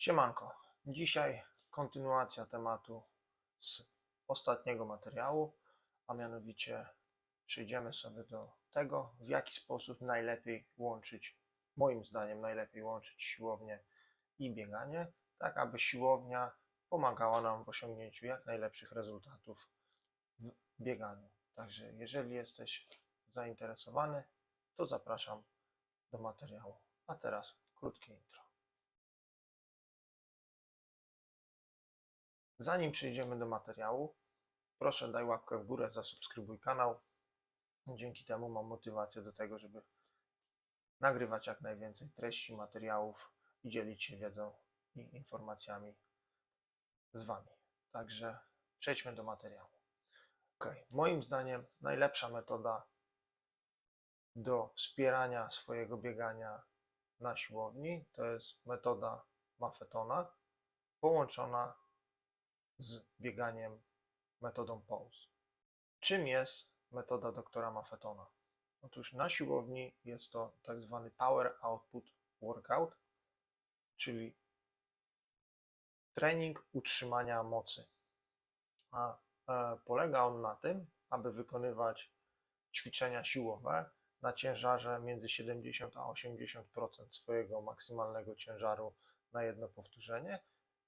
Siemanko, dzisiaj kontynuacja tematu z ostatniego materiału, a mianowicie przejdziemy sobie do tego, w jaki sposób najlepiej łączyć, moim zdaniem najlepiej łączyć siłownię i bieganie, tak aby siłownia pomagała nam w osiągnięciu jak najlepszych rezultatów w bieganiu. Także jeżeli jesteś zainteresowany, to zapraszam do materiału. A teraz krótkie intro. Zanim przejdziemy do materiału, proszę daj łapkę w górę, zasubskrybuj kanał. Dzięki temu mam motywację do tego, żeby nagrywać jak najwięcej treści, materiałów i dzielić się wiedzą i informacjami z Wami. Także przejdźmy do materiału. Moim zdaniem najlepsza metoda do wspierania swojego biegania na siłowni to jest metoda Maffetona połączona z bieganiem metodą pause. Czym jest metoda doktora Maffetona? Otóż na siłowni jest to tak zwany Power Output Workout, czyli trening utrzymania mocy. A e, polega on na tym, aby wykonywać ćwiczenia siłowe na ciężarze między 70 a 80% swojego maksymalnego ciężaru na jedno powtórzenie,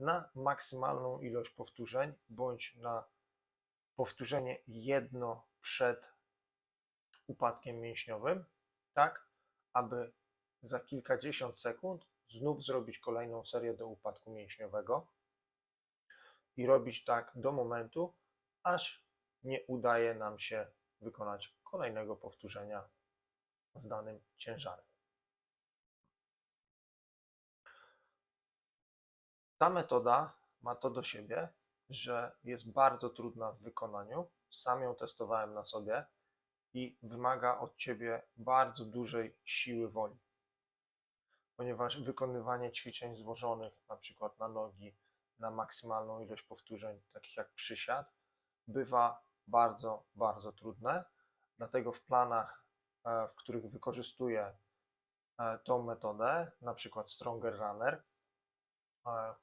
na maksymalną ilość powtórzeń, bądź na powtórzenie jedno przed upadkiem mięśniowym, tak aby za kilkadziesiąt sekund znów zrobić kolejną serię do upadku mięśniowego i robić tak do momentu, aż nie udaje nam się wykonać kolejnego powtórzenia z danym ciężarem. Ta metoda ma to do siebie, że jest bardzo trudna w wykonaniu. Sam ją testowałem na sobie i wymaga od ciebie bardzo dużej siły woli. Ponieważ wykonywanie ćwiczeń złożonych, na przykład na nogi, na maksymalną ilość powtórzeń, takich jak przysiad, bywa bardzo, bardzo trudne. Dlatego w planach, e, w których wykorzystuję e, tą metodę, na przykład Stronger Runner,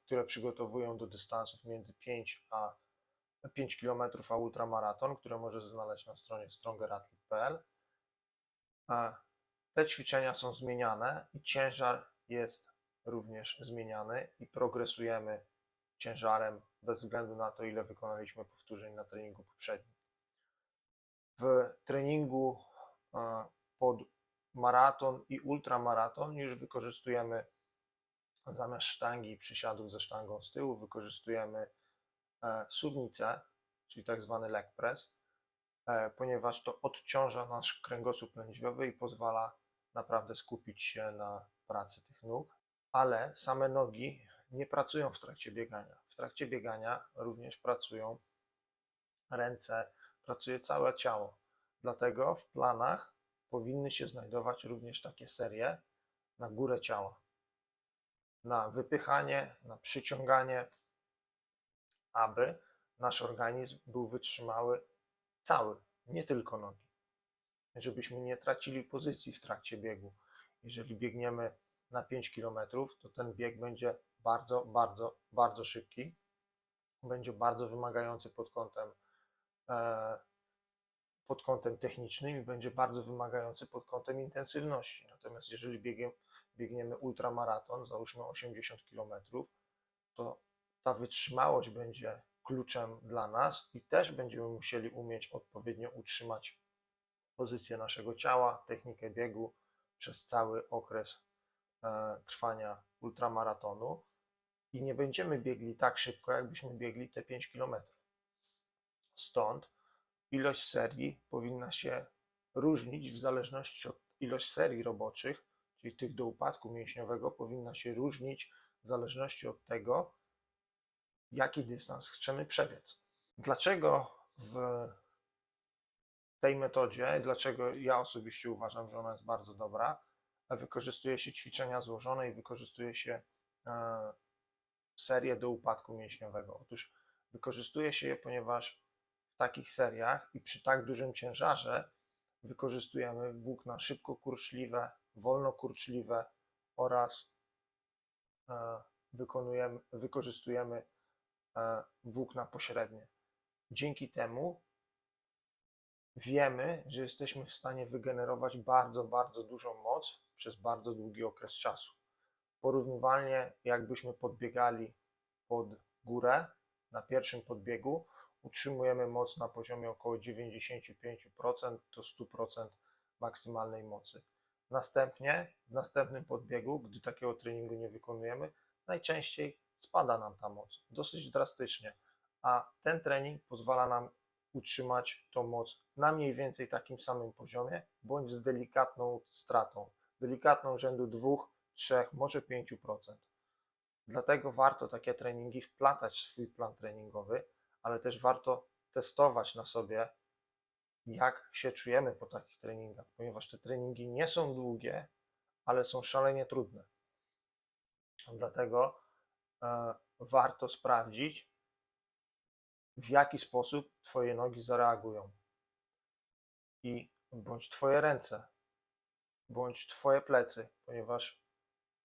które przygotowują do dystansów między 5 a 5 km a ultramaraton, które możesz znaleźć na stronie strongerathlete.pl. Te ćwiczenia są zmieniane i ciężar jest również zmieniany i progresujemy ciężarem bez względu na to, ile wykonaliśmy powtórzeń na treningu poprzednim. W treningu pod maraton i ultramaraton już wykorzystujemy zamiast sztangi i przysiadów ze sztangą z tyłu, wykorzystujemy e, suwnicę, czyli tak zwany leg press, e, ponieważ to odciąża nasz kręgosłup lędźwiowy i pozwala naprawdę skupić się na pracy tych nóg, ale same nogi nie pracują w trakcie biegania. W trakcie biegania również pracują ręce, pracuje całe ciało. Dlatego w planach powinny się znajdować również takie serie na górę ciała. Na wypychanie, na przyciąganie, aby nasz organizm był wytrzymały cały, nie tylko nogi. Żebyśmy nie tracili pozycji w trakcie biegu. Jeżeli biegniemy na 5 km, to ten bieg będzie bardzo, bardzo, bardzo szybki. Będzie bardzo wymagający pod kątem, e, pod kątem technicznym i będzie bardzo wymagający pod kątem intensywności. Natomiast jeżeli biegiem, biegniemy ultramaraton, załóżmy 80 km, to ta wytrzymałość będzie kluczem dla nas i też będziemy musieli umieć odpowiednio utrzymać pozycję naszego ciała, technikę biegu przez cały okres e, trwania ultramaratonu i nie będziemy biegli tak szybko, jakbyśmy biegli te 5 km. Stąd ilość serii powinna się różnić w zależności od ilość serii roboczych, czyli tych do upadku mięśniowego, powinna się różnić w zależności od tego, jaki dystans chcemy przebiec. Dlaczego w tej metodzie, dlaczego ja osobiście uważam, że ona jest bardzo dobra, wykorzystuje się ćwiczenia złożone i wykorzystuje się e, serię do upadku mięśniowego. Otóż wykorzystuje się je, ponieważ w takich seriach i przy tak dużym ciężarze wykorzystujemy włókna szybko kurczliwe, wolno kurczliwe oraz e, wykonujemy, wykorzystujemy e, włókna pośrednie. Dzięki temu wiemy, że jesteśmy w stanie wygenerować bardzo, bardzo dużą moc przez bardzo długi okres czasu. Porównywalnie, jakbyśmy podbiegali pod górę na pierwszym podbiegu, utrzymujemy moc na poziomie około 95% do 100% maksymalnej mocy. Następnie, w następnym podbiegu, gdy takiego treningu nie wykonujemy, najczęściej spada nam ta moc dosyć drastycznie, a ten trening pozwala nam utrzymać tą moc na mniej więcej takim samym poziomie, bądź z delikatną stratą, delikatną rzędu 2, 3, może 5%. Dlatego warto takie treningi wplatać w swój plan treningowy, ale też warto testować na sobie, jak się czujemy po takich treningach, ponieważ te treningi nie są długie, ale są szalenie trudne. Dlatego e, warto sprawdzić, w jaki sposób Twoje nogi zareagują. I bądź Twoje ręce, bądź Twoje plecy, ponieważ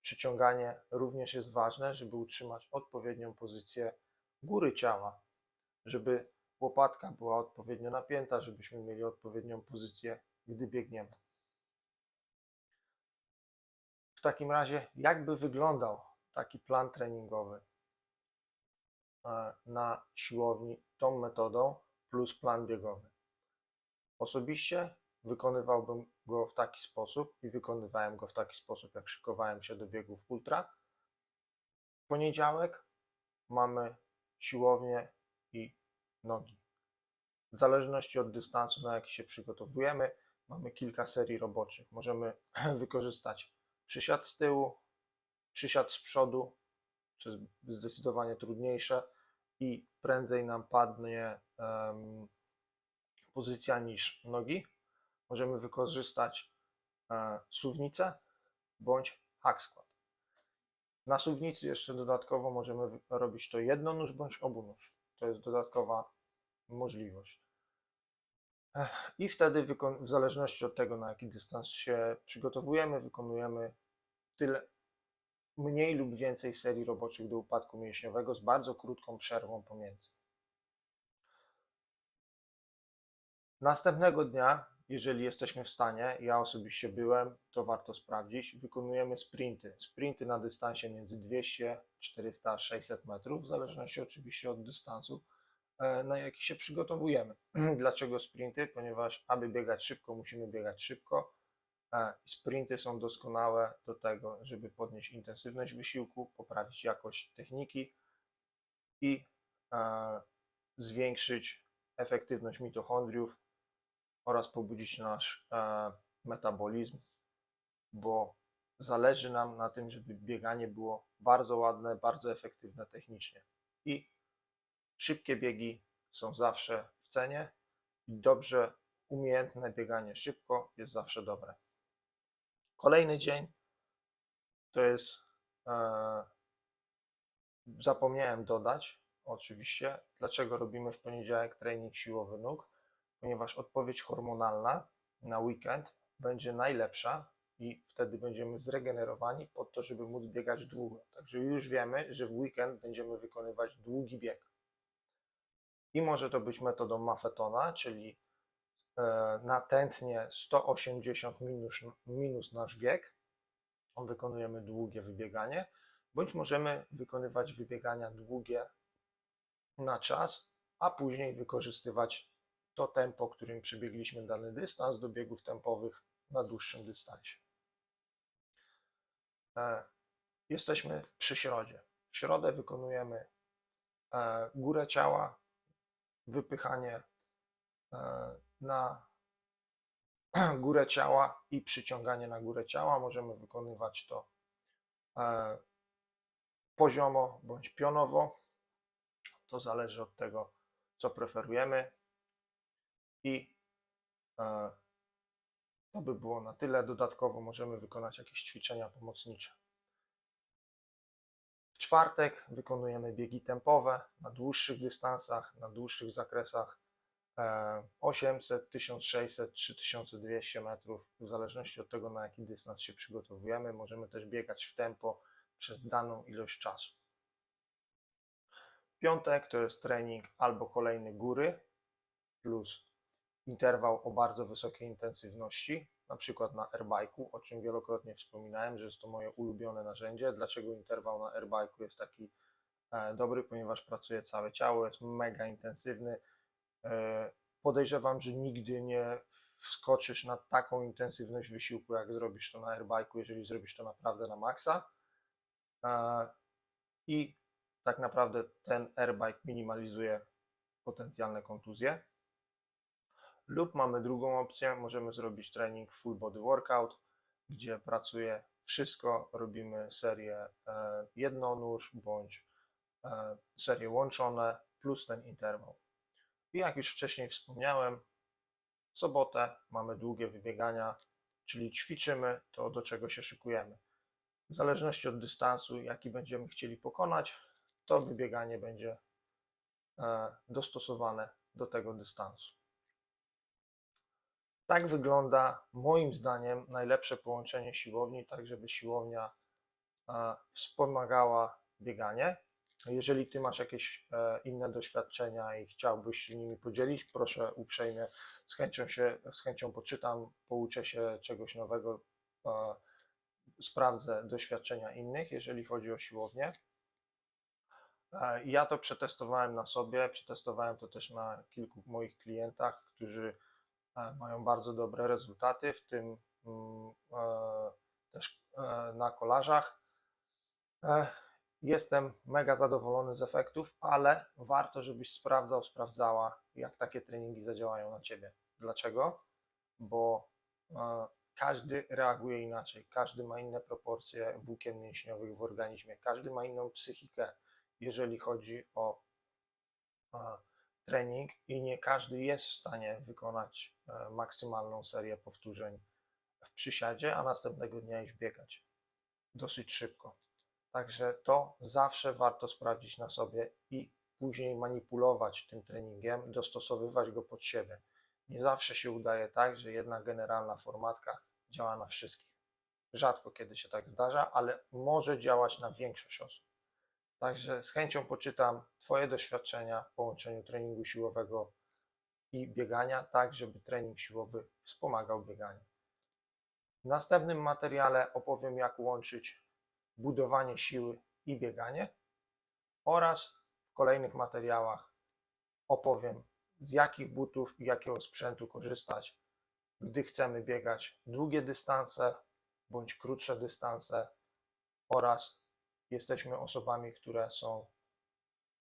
przyciąganie również jest ważne, żeby utrzymać odpowiednią pozycję góry ciała, żeby łopatka była odpowiednio napięta, żebyśmy mieli odpowiednią pozycję, gdy biegniemy. W takim razie, jakby wyglądał taki plan treningowy e, na siłowni tą metodą plus plan biegowy? Osobiście wykonywałbym go w taki sposób i wykonywałem go w taki sposób, jak szykowałem się do biegów ultra. W poniedziałek mamy siłownię i nogi. W zależności od dystansu, na jaki się przygotowujemy, mamy kilka serii roboczych. Możemy wykorzystać przysiad z tyłu, przysiad z przodu, co jest zdecydowanie trudniejsze i prędzej nam padnie um, pozycja niż nogi. Możemy wykorzystać e, suwnicę bądź hack squat. Na suwnicy jeszcze dodatkowo możemy robić to jednonóż bądź obunóż. To jest dodatkowa możliwość. I wtedy, w zależności od tego, na jaki dystans się przygotowujemy, wykonujemy tyle mniej lub więcej serii roboczych do upadku mięśniowego z bardzo krótką przerwą pomiędzy. Następnego dnia, jeżeli jesteśmy w stanie, ja osobiście byłem, to warto sprawdzić, wykonujemy sprinty. Sprinty na dystansie między 200, 400, 600 metrów, w zależności oczywiście od dystansu na jaki się przygotowujemy. Dlaczego sprinty? Ponieważ aby biegać szybko, musimy biegać szybko. E, sprinty są doskonałe do tego, żeby podnieść intensywność wysiłku, poprawić jakość techniki i e, zwiększyć efektywność mitochondriów oraz pobudzić nasz metabolizm, bo zależy nam na tym, żeby bieganie było bardzo ładne, bardzo efektywne technicznie. I Szybkie biegi są zawsze w cenie i dobrze umiejętne bieganie szybko jest zawsze dobre. Kolejny dzień to jest, e, zapomniałem dodać oczywiście, dlaczego robimy w poniedziałek trening siłowy nóg, ponieważ odpowiedź hormonalna na weekend będzie najlepsza i wtedy będziemy zregenerowani po to, żeby móc biegać długo. Także już wiemy, że w weekend będziemy wykonywać długi bieg. I może to być metodą Maffetona, czyli e, na tętnie 180 minus, minus nasz bieg. Wykonujemy długie wybieganie, bądź możemy wykonywać wybiegania długie na czas, a później wykorzystywać to tempo, którym przebiegliśmy dany dystans do biegów tempowych na dłuższym dystansie. E, jesteśmy przy środzie. W środę wykonujemy e, górę ciała, wypychanie e, na górę ciała i przyciąganie na górę ciała. Możemy wykonywać to e, poziomo bądź pionowo. To zależy od tego, co preferujemy. I e, to by było na tyle. Dodatkowo możemy wykonać jakieś ćwiczenia pomocnicze czwartek wykonujemy biegi tempowe na dłuższych dystansach, na dłuższych zakresach 800, 1600, 3200 metrów, w zależności od tego, na jaki dystans się przygotowujemy. Możemy też biegać w tempo przez daną ilość czasu. Piątek to jest trening albo kolejny góry plus interwał o bardzo wysokiej intensywności, na przykład na airbike'u, o czym wielokrotnie wspominałem, że jest to moje ulubione narzędzie. Dlaczego interwał na airbike'u jest taki e, dobry? Ponieważ pracuje całe ciało, jest mega intensywny. E, podejrzewam, że nigdy nie wskoczysz na taką intensywność wysiłku, jak zrobisz to na airbike'u, jeżeli zrobisz to naprawdę na maksa. E, I tak naprawdę ten airbike minimalizuje potencjalne kontuzje. Lub mamy drugą opcję, możemy zrobić trening full body workout, gdzie pracuje wszystko, robimy serię e, jednonóż bądź e, serie łączone plus ten interwał. I jak już wcześniej wspomniałem, w sobotę mamy długie wybiegania, czyli ćwiczymy to, do czego się szykujemy. W zależności od dystansu, jaki będziemy chcieli pokonać, to wybieganie będzie e, dostosowane do tego dystansu. Tak wygląda moim zdaniem najlepsze połączenie siłowni, tak żeby siłownia e, wspomagała bieganie. Jeżeli Ty masz jakieś e, inne doświadczenia i chciałbyś się nimi podzielić, proszę uprzejmie, z chęcią, się, z chęcią poczytam, pouczę się czegoś nowego, e, sprawdzę doświadczenia innych, jeżeli chodzi o siłownię. Ja to przetestowałem na sobie, przetestowałem to też na kilku moich klientach, którzy mają bardzo dobre rezultaty, w tym mm, e, też e, na kolarzach. E, Jestem mega zadowolony z efektów, ale warto, żebyś sprawdzał, sprawdzała, jak takie treningi zadziałają na ciebie. Dlaczego? Bo e, każdy reaguje inaczej, każdy ma inne proporcje włókien mięśniowych w organizmie, każdy ma inną psychikę, jeżeli chodzi o e, trening i nie każdy jest w stanie wykonać e, maksymalną serię powtórzeń w przysiadzie, a następnego dnia iść biegać dosyć szybko. Także to zawsze warto sprawdzić na sobie i później manipulować tym treningiem, dostosowywać go pod siebie. Nie zawsze się udaje tak, że jedna generalna formatka działa na wszystkich. Rzadko kiedy się tak zdarza, ale może działać na większość osób. Także z chęcią poczytam Twoje doświadczenia w połączeniu treningu siłowego i biegania, tak żeby trening siłowy wspomagał bieganie. W następnym materiale opowiem, jak łączyć budowanie siły i bieganie oraz w kolejnych materiałach opowiem, z jakich butów i jakiego sprzętu korzystać, gdy chcemy biegać długie dystanse bądź krótsze dystanse oraz jesteśmy osobami, które są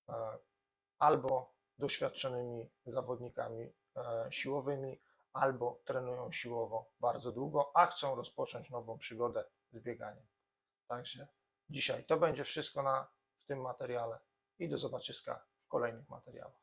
e, albo doświadczonymi zawodnikami e, siłowymi, albo trenują siłowo bardzo długo, a chcą rozpocząć nową przygodę z bieganiem. Także dzisiaj to będzie wszystko na, w tym materiale i do zobaczyska w kolejnych materiałach.